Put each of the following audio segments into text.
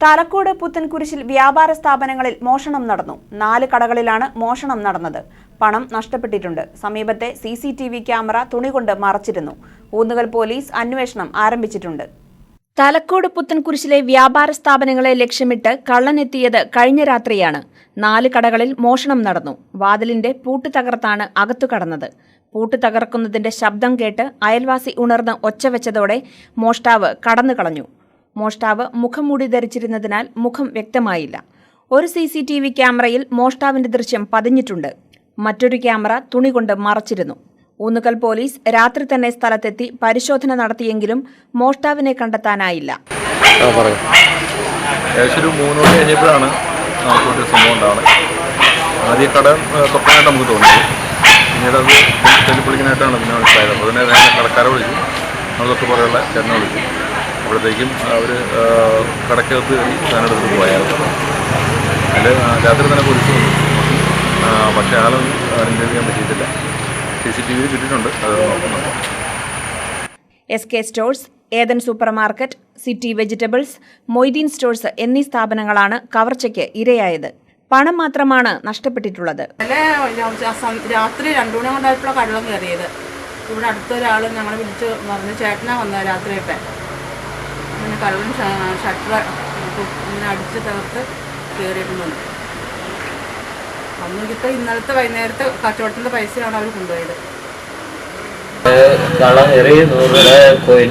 തലക്കോട് പുത്തൻകുരിശിൽ വ്യാപാര സ്ഥാപനങ്ങളിൽ മോഷണം നടന്നു. നാല് കടകളിലാണ് മോഷണം നടന്നത്. പണം നഷ്ടപ്പെട്ടിട്ടുണ്ട്. സമീപത്തെ C C T V camera തുണികൊണ്ട് മറച്ചിരുന്നു. ഊന്നുകൽ പോലീസ് അന്വേഷണം ആരംഭിച്ചിട്ടുണ്ട്. തലക്കോട് പുത്തൻകുരിശിലെ വ്യാപാര സ്ഥാപനങ്ങളെ ലക്ഷ്യമിട്ട് കള്ളനെത്തിയത് കഴിഞ്ഞ രാത്രിയാണ്. നാല് കടകളിൽ മോഷണം നടന്നു. വാതിലിന്റെ പൂട്ട് തകർത്താണ് അകത്തു കടന്നത്. പൂട്ട് തകർക്കുന്നതിന്റെ ശബ്ദം കേട്ട് അയൽവാസി ഉണർന്ന് ഒച്ച വെച്ചതോടെ മോഷ്ടാവ് കടന്നു കളഞ്ഞു മോഷ്ടാവ് മുഖംമൂടി ധരിച്ചിരുന്നതിനാൽ മുഖം വ്യക്തമായില്ല. ഒരു സി സി ടി വി ക്യാമറയിൽ മോഷ്ടാവിന്റെ ദൃശ്യം പതിഞ്ഞിട്ടുണ്ട്. മറ്റൊരു ക്യാമറ തുണി കൊണ്ട് മറച്ചിരുന്നു. ഊന്നുകൽ പോലീസ് രാത്രി തന്നെ സ്ഥലത്തെത്തി പരിശോധന നടത്തിയെങ്കിലും മോഷ്ടാവിനെ കണ്ടെത്താനായില്ല. ഏകദേശം മൂന്ന് മണി കഴിഞ്ഞപ്പോഴാണ് നമുക്ക് സംഭവം ഉണ്ടാവുന്നത്. ആദ്യം കട തുറക്കാനായിട്ട് നമുക്ക് തോന്നിയത്. പിന്നീട് അത് തെല്ലിപ്പൊളിക്കാനായിട്ടാണ് പിന്നെ മനസ്സിലായത് അപ്പോൾ തന്നെ കടക്കാരെ വിളിച്ചു. നമ്മളൊക്കെ പോലെയുള്ള ചേട്ടനെ വിളിച്ചു. അപ്പോഴത്തേക്കും അവർ കടക്കകത്ത് കയറി സാധനം എടുത്തിട്ട് പോയായിരുന്നു അതിൽ രാത്രി തന്നെ പോലീസ് വന്നു. പക്ഷേ ആളൊന്നും ഐഡന്റിഫൈ ചെയ്യാൻ പറ്റിയിട്ടില്ല. സി സി ടി വിയിൽ കിട്ടിയിട്ടുണ്ട്. അത് നോക്കുന്നുണ്ട്. S K stores Ethan super market city vegetables Moideen stores എന്നീ സ്ഥാപനങ്ങളാണ് കവർച്ചയ്ക്ക് ഇരയായത്. പണം മാത്രമാണ് നഷ്ടപ്പെട്ടിട്ടുള്ളത്. രാത്രി രണ്ടു മണി കൊണ്ടായപ്പോഴാണ് കടളം കയറിയത് ഇവിടെ അടുത്തൊരാൾ ഞങ്ങളെ വിളിച്ച് പറഞ്ഞു ചേട്ടനാ വന്നത് രാത്രിയൊക്കെ. അങ്ങനെ കള്ളൻ ഷട്ടർ ഇങ്ങനെ അടിച്ച് തകർത്ത് കയറിയിട്ടുണ്ട് അന്നിപ്പോൾ ഇന്നലത്തെ വൈകുന്നേരത്തെ കച്ചവടത്തിന്റെ പൈസയാണ് അവർ കൊണ്ടുപോയത്. കള്ളം കയറി നൂറ് രൂപ പോയി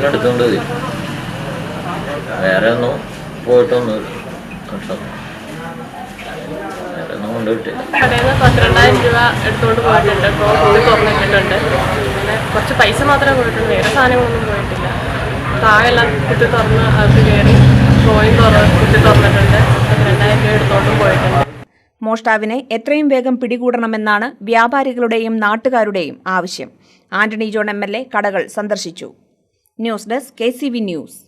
വേറെ ഒന്നും പോയിട്ടൊന്നുമില്ല കഷ്ടം വേറെ ഒന്നും കൊണ്ടുപോയിട്ടില്ല. കടയിൽ നിന്ന് പന്ത്രണ്ടായിരം രൂപ എടുത്തുകൊണ്ട് പോയിട്ടുണ്ട്. ഇപ്പോൾ കൂടി തുറന്നിട്ടിട്ടുണ്ട് കുറച്ച് പൈസ മാത്രമേ പോയിട്ടുള്ളൂ. വേറെ സാധനങ്ങളൊന്നും പോയിട്ടില്ല. താഴെല്ലാം കുത്തി തുറന്ന് അത് കയറി ഡ്രോയിങ് തുറ കുത്തി തുറന്നിട്ടുണ്ട്. രണ്ടായിരം രൂപ എടുത്തുകൊണ്ടും പോയിട്ടുണ്ട്. മോഷ്ടാവിനെ എത്രയും വേഗം പിടികൂടണമെന്നാണ് വ്യാപാരികളുടെയും നാട്ടുകാരുടെയും ആവശ്യം. ആന്റണി ജോൺ എം കടകൾ സന്ദർശിച്ചു. News desk K news.